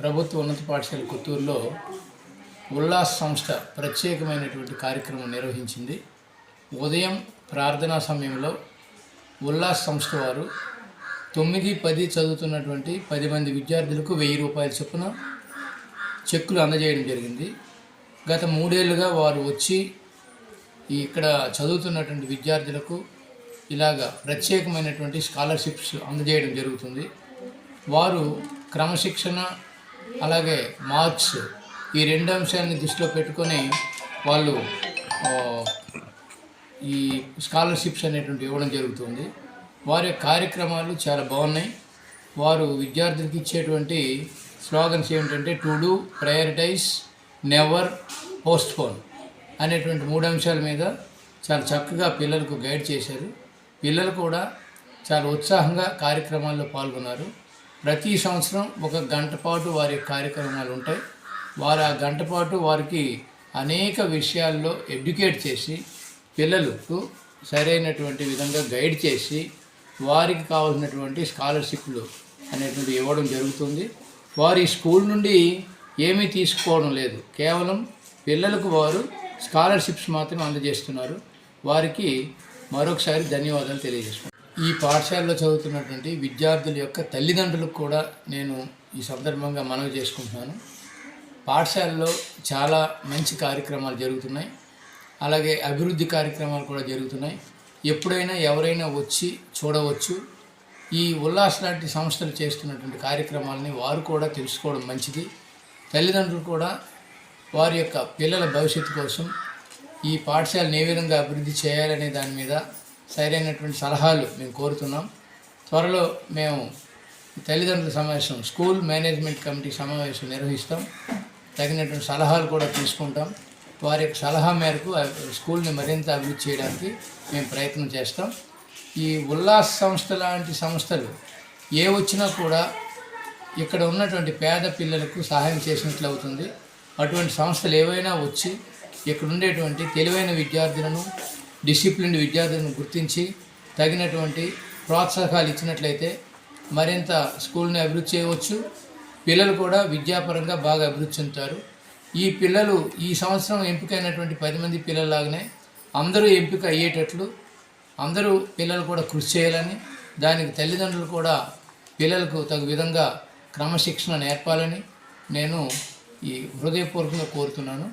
ప్రభుత్వ ఉన్నత పాఠశాల కొత్తూరులో ఉల్లాస్ సంస్థ ప్రత్యేకమైనటువంటి కార్యక్రమం నిర్వహించింది. ఉదయం ప్రార్థనా సమయంలో ఉల్లాస్ సంస్థ వారు తొమ్మిది పది చదువుతున్నటువంటి పది మంది విద్యార్థులకు వెయ్యి రూపాయల చొప్పున చెక్కులు అందజేయడం జరిగింది. గత మూడేళ్ళుగా వారు వచ్చి ఇక్కడ చదువుతున్నటువంటి విద్యార్థులకు ఇలాగ ప్రత్యేకమైనటువంటి స్కాలర్షిప్స్ అందజేయడం జరుగుతుంది. వారు క్రమశిక్షణ అలాగే మార్క్స్ ఈ రెండు అంశాన్ని దృష్టిలో పెట్టుకొని వాళ్ళు ఈ స్కాలర్షిప్స్ అనేటువంటి ఇవ్వడం జరుగుతుంది. వారి కార్యక్రమాలు చాలా బాగున్నాయి. వారు విద్యార్థులకు ఇచ్చేటువంటి స్లోగన్స్ ఏమిటంటే to do prioritise never postpone అనేటువంటి మూడు అంశాల మీద చాలా చక్కగా పిల్లలకు గైడ్ చేశారు. పిల్లలు కూడా చాలా ఉత్సాహంగా కార్యక్రమాల్లో పాల్గొన్నారు. ప్రతి సంవత్సరం ఒక గంట పాటు వారి కార్యక్రమాలు ఉంటాయి. వారు ఆ గంట పాటు వారికి అనేక విషయాల్లో ఎడ్యుకేట్ చేసి పిల్లలకు సరైనటువంటి విధంగా గైడ్ చేసి వారికి కావాల్సినటువంటి స్కాలర్షిప్లు అనేటువంటి ఇవ్వడం జరుగుతుంది. వారి స్కూల్ నుండి ఏమీ తీసుకోవడం లేదు. కేవలం పిల్లలకు వారు స్కాలర్షిప్స్ మాత్రమే అందజేస్తున్నారు. వారికి మరొకసారి ధన్యవాదాలు తెలియజేస్తున్నాను ఈ పాఠశాలలో చదువుతున్నటువంటి విద్యార్థుల యొక్క తల్లిదండ్రులకు కూడా నేను ఈ సందర్భంగా మనవి చేసుకుంటున్నాను. పాఠశాలలో చాలా మంచి కార్యక్రమాలు జరుగుతున్నాయి. అలాగే అభివృద్ధి కార్యక్రమాలు కూడా జరుగుతున్నాయి. ఎప్పుడైనా ఎవరైనా వచ్చి చూడవచ్చు. ఈ ఉల్లాస్ లాంటి సంస్థలు చేస్తున్నటువంటి కార్యక్రమాలని వారు కూడా తెలుసుకోవడం మంచిది. తల్లిదండ్రులు కూడా వారి యొక్క పిల్లల భవిష్యత్తు కోసం ఈ పాఠశాలను ఏ విధంగా అభివృద్ధి చేయాలనే దాని మీద సరైనటువంటి సలహాలు మేము కోరుతున్నాం. త్వరలో మేము తల్లిదండ్రుల సమావేశం స్కూల్ మేనేజ్మెంట్ కమిటీ సమావేశం నిర్వహిస్తాం. తగినటువంటి సలహాలు కూడా తీసుకుంటాం. వారి యొక్క సలహా మేరకు స్కూల్ని మరింత అభివృద్ధి చేయడానికి మేము ప్రయత్నం చేస్తాం. ఈ ఉల్లాస్ సంస్థ లాంటి సంస్థలు ఏ వచ్చినా కూడా ఇక్కడ ఉన్నటువంటి పేద పిల్లలకు సహాయం చేసినట్లు అవుతుంది. అటువంటి సంస్థలు ఏవైనా వచ్చి ఇక్కడ ఉండేటువంటి తెలివైన విద్యార్థులను డిసిప్లిన్ విద్యార్థులను గుర్తించి తగినటువంటి ప్రోత్సాహాలు ఇచ్చినట్లయితే మరింత స్కూల్ని అభివృద్ధి చేయవచ్చు. పిల్లలు కూడా విద్యాపరంగా బాగా అభివృద్ధి చెందుతారు. ఈ పిల్లలు ఈ సంవత్సరం ఎంపికైనటువంటి పది మంది పిల్లల్లాగానే అందరూ ఎంపిక అయ్యేటట్లు అందరూ పిల్లలు కూడా కృషి చేయాలని దానికి తల్లిదండ్రులు కూడా పిల్లలకు తగు విధంగా క్రమశిక్షణ నేర్పాలని నేను ఈ హృదయపూర్వకంగా కోరుతున్నాను.